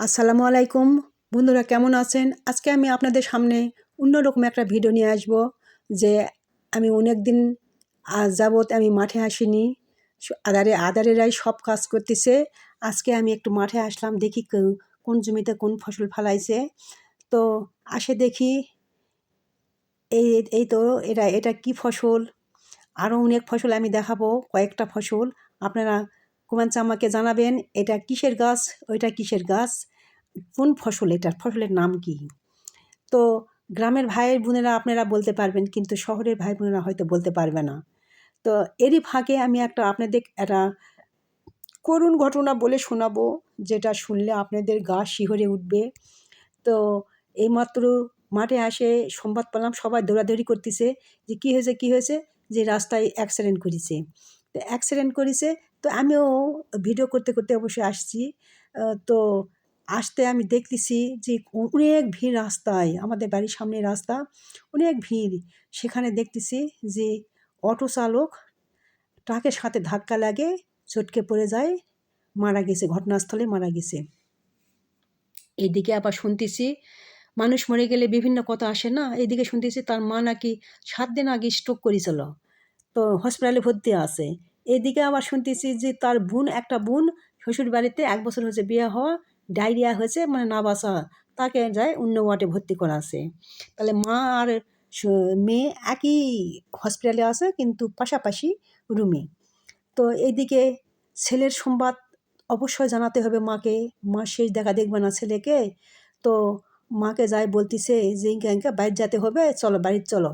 আসসালামু আলাইকুম। বন্ধুরা, কেমন আছেন? আজকে আমি আপনাদের সামনে অন্যরকম একটা ভিডিও নিয়ে আসব যে আমি অনেক দিন যাবৎ আমি মাঠে আসিনি। আদারে আদারেরাই সব কাজ করতেছে। আজকে আমি একটু মাঠে আসলাম, দেখি কোন জমিতে কোন ফসল ফলাইছে। তো আসে দেখি এই এই তো এটা এটা কি ফসল? আরও অনেক ফসল আমি দেখাবো, কয়েকটা ফসল। আপনারা কমেন্টস আমাকে জানাবেন, এটা কিসের গাছ, ওইটা কিসের গাছ, কোন ফসল এটার ফসলের নাম কি? তো গ্রামের ভাই বোনেরা আপনারা বলতে পারবেন, কিন্তু শহরের ভাই বোনেরা হয়তো বলতে পারবে না। তো এরই ফাঁকে আমি একটা আপনাদের, একটা করুণ ঘটনা বলে শোনাবো, যেটা শুনলে আপনাদের গা শিহরে উঠবে। তো এইমাত্র মাঠে আসে সংবাদ পেলাম, সবাই দৌড়াদৌড়ি করতেছে, যে কী হয়েছে কী হয়েছে? যে রাস্তায় অ্যাক্সিডেন্ট করেছে। তো অ্যাক্সিডেন্ট করেছে তো আমিও ভিডিও করতে করতে অবশ্যই আসছি। তো আসতে আমি দেখতেছি যে অনেক ভিড় রাস্তায়, আমাদের বাড়ির সামনে রাস্তা, অনেক ভিড়। সেখানে দেখতেছি যে অটো চালক ট্রাকের সাথে ধাক্কা লাগে, চটকে পড়ে যায়, মারা গেছে, ঘটনাস্থলে মারা গেছে। এদিকে আবার শুনতেছি, মানুষ মরে গেলে বিভিন্ন কথা আসে না? এদিকে শুনতেছি তার মা নাকি সাত দিন আগে স্ট্রোক করেছিল। তো হসপিটালে ভর্তি আছে। এদিকে আবার শুনতেছি যে তার বোন, একটা বোন শ্বশুর বাড়িতে এক বছর হয়েছে বিয়ে হওয়া, ডায়রিয়া হয়েছে মানে না বাসা তাকে যায় অন্য ওয়ার্ডে ভর্তি করা আছে। তাহলে মা আর মেয়ে একই হসপিটালে আছে, কিন্তু পাশাপাশি রুমে তো এইদিকে ছেলের সংবাদ অবশ্যই জানাতে হবে মাকে। মা শেষ দেখা দেখবে না ছেলেকে। তো মাকে যায় বলতিছে, যে ইঙ্কা ইঙ্কা বাইর যেতে হবে, চলো বাড়ির চলো।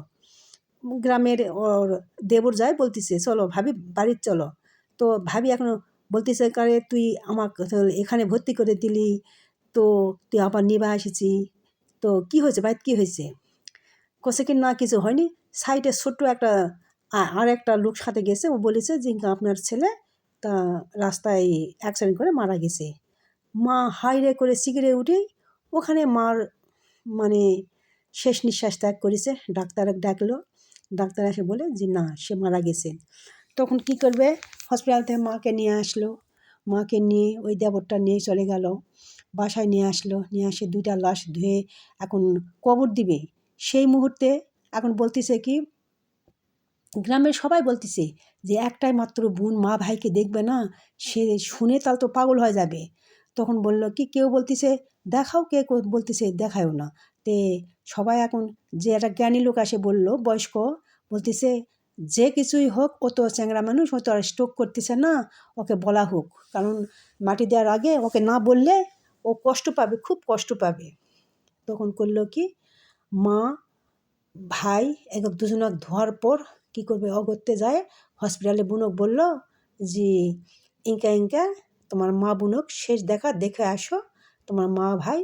গ্রামের ওর দেবর যায় বলতিছে, চলো ভাবি, বাড়ির চলো। তো ভাবি এখন বলতিছে, কারে তুই আমাকে এখানে ভর্তি করে দিলি, তো তুই আবার নিবা এসেছি। তো কি হয়েছে বাড়িতে কী হয়েছে? কষে কি, না, কিছু হয়নি। সাইডে ছোট্ট একটা আর একটা লোক সাথে গেছে, ও বলেছে যে আপনার ছেলে তা রাস্তায় অ্যাক্সিডেন্ট করে মারা গেছে। মা হাইরে করে সিগড়ে উঠেই ওখানে মার মানে শেষ নিঃশ্বাস ত্যাগ করেছে, ডাক্তার ডাকলো। ডাক্তার এসে বলে যে, না, সে মারা গেছে। তখন কি করবে? হসপিটাল থেকে মাকে নিয়ে আসলো। মাকে নিয়ে ওই দেবরটা নিয়ে চলে গেল। বাসায় নিয়ে আসলো। নিয়ে আসে দুইটা লাশ ধুয়ে এখন কবর দিবে। সেই মুহূর্তে এখন বলতেছে কি, গ্রামের সবাই বলতেছে যে, একটাই মাত্র বোন মা ভাইকে দেখবে না, সে শুনে তাহলে তো পাগল হয়ে যাবে। তখন বলল কি, কেউ বলতেছে, দেখাও কে বলতেছে, দেখায়ও না। তে সবাই এখন যে একটা জ্ঞানী লোক আসে বলল, বয়স্ক, বলতেছে, যে কিছুই হোক, ও তো চ্যাংরা মানুষ, ও তো আর স্ট্রোক করতেছে না, ওকে বলা হোক। কারণ মাটি দেওয়ার আগে ওকে না বললে ও কষ্ট পাবে, খুব কষ্ট পাবে। তখন করল কি, মা, ভাই একক দুজনক ধোয়ার পর কি করবে? অগত্যে যায় হসপিটালে বুনক বলল যে ইনকা ইনকা, তোমার মা বুনক, শেষ দেখা, দেখে আসো, তোমার মা, ভাই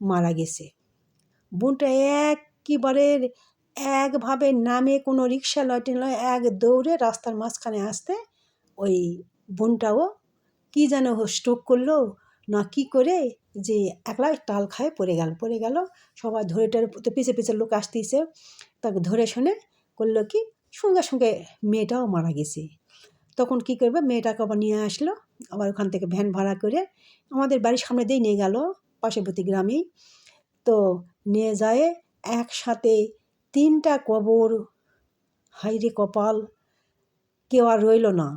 মারা গেছে। বোনটা একেবারে একভাবে নামে কোনো রিক্সা লটে নয় এক দৌড়ে রাস্তার মাঝখানে আসতে ওই বোনটাও কি যেন স্ট্রোক করল, না কি করে যে একলা টাল খায় পড়ে গেল পড়ে গেল। সবাই ধরে টরে তো পিছে পিছে লোক আসতেছে। তাকে ধরে শুনে করল কি, সঙ্গে সঙ্গে মেয়েটাও মারা গেছে। তখন কি করবে, মেয়েটাকে আবার নিয়ে আসলো, আবার ওখান থেকে ভ্যান ভাড়া করে আমাদের বাড়ির সামনে দিয়ে নিয়ে গেল পার্শ্ববর্তী গ্রামেই। তো নিয়ে যায় একসাথে তিনটা কবর। হাইরে কপাল, কেউ আর রইল না,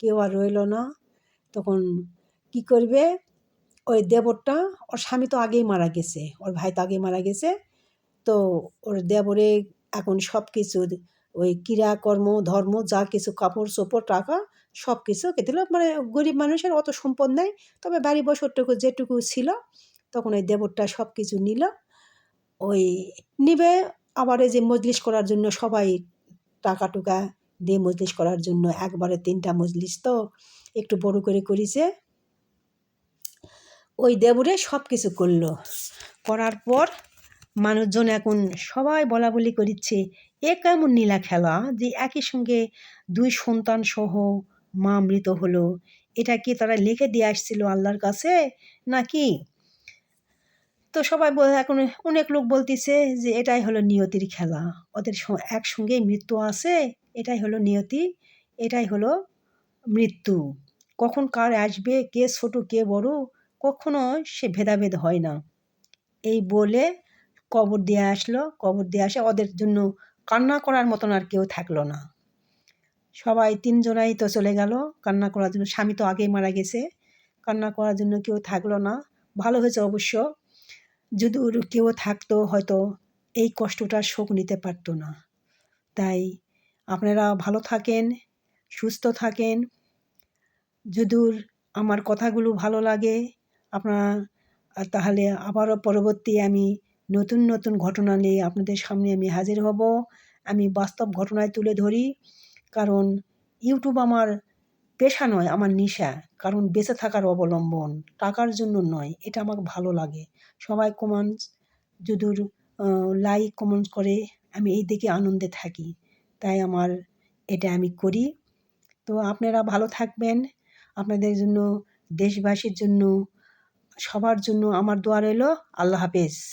কেউ আর রইল না। তখন কি করবে? ওই দেবরটা, ওর স্বামী তো আগেই মারা গেছে, ওর ভাই তো আগেই মারা গেছে। তো ওর দেবরে এখন সব কিছু ওই ক্রিয়াকর্ম ধর্ম, যা কিছু কাপড় চোপড়, টাকা সব কিছু কে দিল। মানে গরিব মানুষের অত সম্পদ নেই, তবে বাড়ি বছরটুকু যেটুকু ছিল, তখন ওই দেবরটা সব কিছু নিল। ওই নিবে, আবার যে মজলিস করার জন্য সবাই টাকা টুকা দিয়ে মজলিস করার জন্য একবারে তিনটা মজলিস তো একটু বড় করে করেছে। ওই দেবরে সব কিছু করল। করার পর মানুষজন এখন সবাই বলা বলি করিচ্ছে, এ কেমন নীলা খেলা যে একই সঙ্গে দুই সন্তান সহ মা মৃত হলো, এটা কি তারা লিখে দিয়ে আসছিল আল্লাহর কাছে নাকি তো সবাই এখন অনেক লোক বলতেছে যে, এটাই হলো নিয়তির খেলা। ওদের একসঙ্গেই মৃত্যু আছে, এটাই হলো নিয়তি, এটাই হলো মৃত্যু। কখন কার আসবে, কে ছোট, কে বড়, কখনো সে ভেদাভেদ হয় না। এই বলে কবর দিয়ে আসলো, কবর দিয়ে আসে, ওদের জন্য কান্না করার মতন আর কেউ থাকল না। সবাই তিনজনাই তো চলে গেল, কান্না করার জন্য, স্বামী তো আগেই মারা গেছে, কান্না করার জন্য কেউ থাকল না। ভালো হয়েছে অবশ্য যদি ওর কেউ থাকতো, হয়তো এই কষ্টটা শোক নিতে পারতো না। তাই আপনারা ভালো থাকেন, সুস্থ থাকেন। যদুর আমার কথাগুলো ভালো লাগে, আপনারা তাহলে আবারও পরবর্তী আমি নতুন নতুন ঘটনা নিয়ে আপনাদের সামনে আমি হাজির হব। আমি বাস্তব ঘটনায় তুলে ধরি, কারণ ইউটিউব আমার পেশা নয়, আমার নেশা। কারণ বেঁচে থাকার অবলম্বন, টাকার জন্য নয়, এটা আমার ভালো লাগে। সবাই কমেন্টস যদুর লাইক কমেন্টস করে, আমি এই দিকে আনন্দে থাকি। তাই আমার এটা আমি করি। তো আপনারা ভালো থাকবেন। আপনাদের জন্য, দেশবাসীর জন্য, সবার জন্য আমার দোয়া রইল। আল্লাহ হাফেজ।